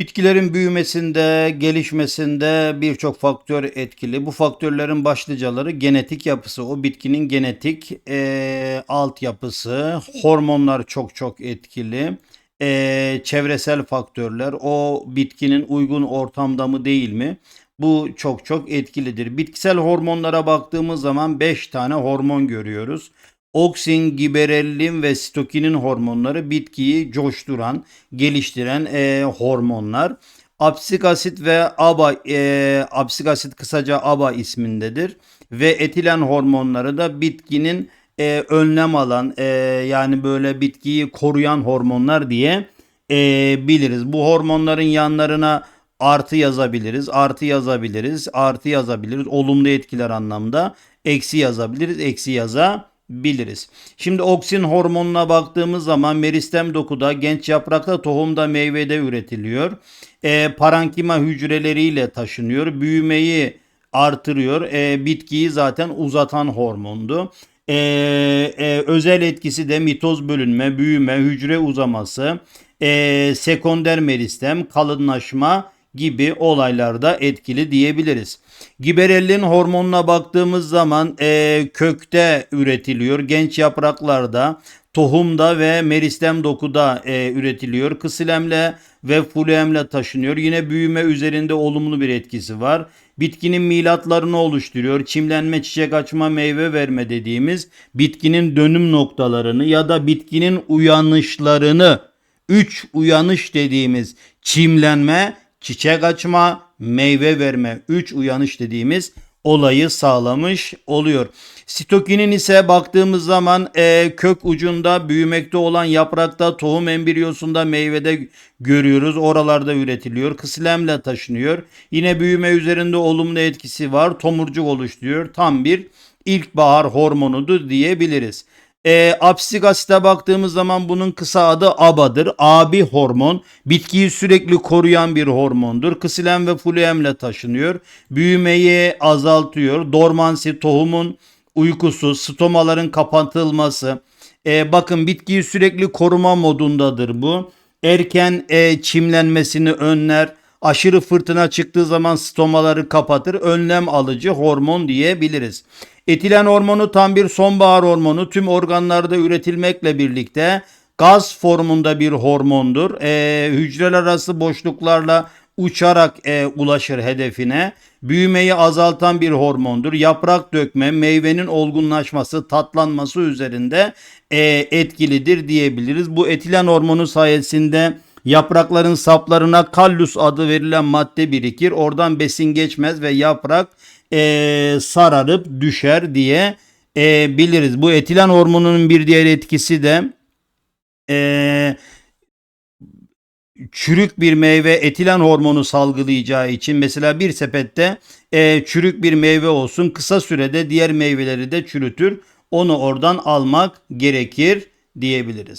Bitkilerin büyümesinde, gelişmesinde birçok faktör etkili. Bu faktörlerin başlıcaları genetik yapısı, o bitkinin genetik eee altyapısı, hormonlar çok çok etkili. Eee, çevresel faktörler, o bitkinin uygun ortamda mı değil mi? Bu çok çok etkilidir. Bitkisel hormonlara baktığımız zaman 5 tane hormon görüyoruz. Oksin, giberellin ve sitokinin hormonları bitkiyi coşturan, geliştiren e, hormonlar. Apsik asit ve ABA, e, apsik asit kısaca ABA ismindedir. Ve etilen hormonları da bitkinin e, önlem alan, e, yani böyle bitkiyi koruyan hormonlar diye e, biliriz. Bu hormonların yanlarına artı yazabiliriz, artı yazabiliriz, artı yazabiliriz. Olumlu etkiler anlamda. Eksi yazabiliriz, eksi yazabiliriz. Şimdi oksin hormonuna baktığımız zaman meristem dokuda, genç yaprakta, tohumda, meyvede üretiliyor. E, parankima hücreleriyle taşınıyor. Büyümeyi artırıyor. E, bitkiyi zaten uzatan hormondu. E, e, özel etkisi de mitoz bölünme, büyüme, hücre uzaması, e, sekonder meristem, kalınlaşma gibi olaylarda etkili diyebiliriz. Giberellin hormonuna baktığımız zaman e, kökte üretiliyor, genç yapraklarda, tohumda ve meristem dokuda e, üretiliyor. Kısilemle ve fluemle taşınıyor. Yine büyüme üzerinde olumlu bir etkisi var. Bitkinin milatlarını oluşturuyor. Çimlenme, çiçek açma, meyve verme dediğimiz bitkinin dönüm noktalarını ya da bitkinin uyanışlarını 3 uyanış dediğimiz çimlenme, çiçek açma, meyve verme 3 uyanış dediğimiz olayı sağlamış oluyor. Sitokinin ise baktığımız zaman e, kök ucunda büyümekte olan yaprakta, tohum embriyosunda, meyvede görüyoruz. Oralarda üretiliyor. Kısilemle taşınıyor. Yine büyüme üzerinde olumlu etkisi var. Tomurcuk oluşturuyor. Tam bir ilkbahar hormonudur diyebiliriz. E, apsik asite baktığımız zaman bunun kısa adı ABA'dır. Abi hormon. Bitkiyi sürekli koruyan bir hormondur. Kısilem ve fluemle taşınıyor. Büyümeyi azaltıyor. Dormansi tohumun uykusu, stomaların kapatılması. E, bakın bitkiyi sürekli koruma modundadır bu. Erken e, çimlenmesini önler. Aşırı fırtına çıktığı zaman stomaları kapatır. Önlem alıcı hormon diyebiliriz. Etilen hormonu tam bir sonbahar hormonu. Tüm organlarda üretilmekle birlikte gaz formunda bir hormondur. E, hücreler arası boşluklarla uçarak e, ulaşır hedefine. Büyümeyi azaltan bir hormondur. Yaprak dökme, meyvenin olgunlaşması, tatlanması üzerinde e, etkilidir diyebiliriz. Bu etilen hormonu sayesinde yaprakların saplarına kallus adı verilen madde birikir. Oradan besin geçmez ve yaprak e, sararıp düşer diye e, biliriz. Bu etilen hormonunun bir diğer etkisi de e, çürük bir meyve etilen hormonu salgılayacağı için mesela bir sepette e, çürük bir meyve olsun kısa sürede diğer meyveleri de çürütür. Onu oradan almak gerekir diyebiliriz.